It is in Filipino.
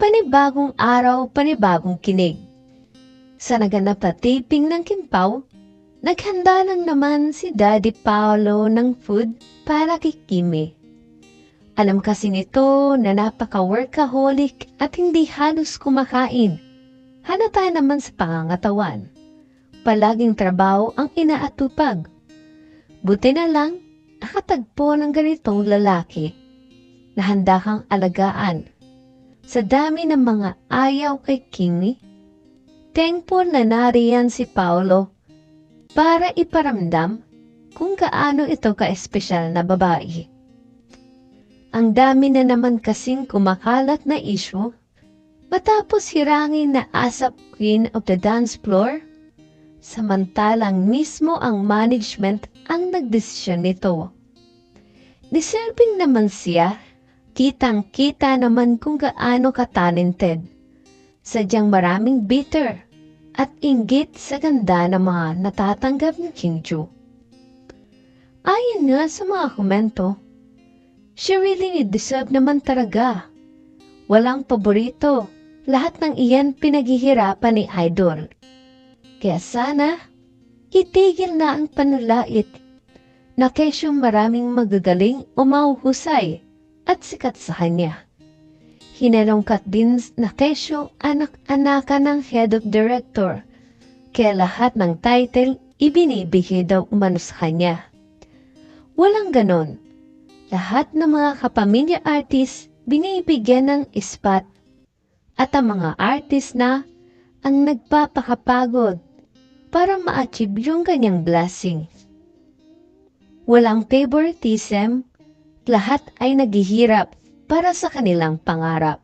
Panibagong araw, panibagong kinig. Sa naganap na taping ng Kimpaw, naghanda lang naman si Daddy Paolo ng food para kay Kimi. Alam kasi nito na napaka-workaholic at hindi halos kumakain. Halata naman sa pangangatawan. Palaging trabaho ang inaatupag. Buti na lang, nakatagpo ng ganitong lalaki na handa kang alagaan. Sa dami ng mga ayaw kay Kimi, thankful na nariyan si Paolo para iparamdam kung gaano ito ka-espesyal na babae. Ang dami na naman kasing kumakalat na issue matapos hirangin na ASAP Queen of the Dance Floor, samantalang mismo ang management ang nagdesisyon nito. Deserving naman siya, kitang-kita naman kung gaano ka-talented. Sadyang maraming bitter at inggit sa ganda ng mga natatanggap ni Kingju. Ayon nga sa mga komento, she really deserve naman talaga. Walang paborito, lahat ng iyan pinaghihirapan ni Idol. Kaya sana, itigil na ang panulait na kesyong maraming magagaling o mahuhusay at sikat sa kanya. Hinalongkat din na kesyo anak-anaka ng head of director, kaya lahat ng title ibinibigay daw umano sa kanya. Walang ganon. Lahat ng mga kapamilya artist binibigyan ng ispat at ang mga artist na ang nagpapakapagod para ma-achieve yung kanyang blessing. Walang favoritism, lahat ay naghihirap para sa kanilang pangarap.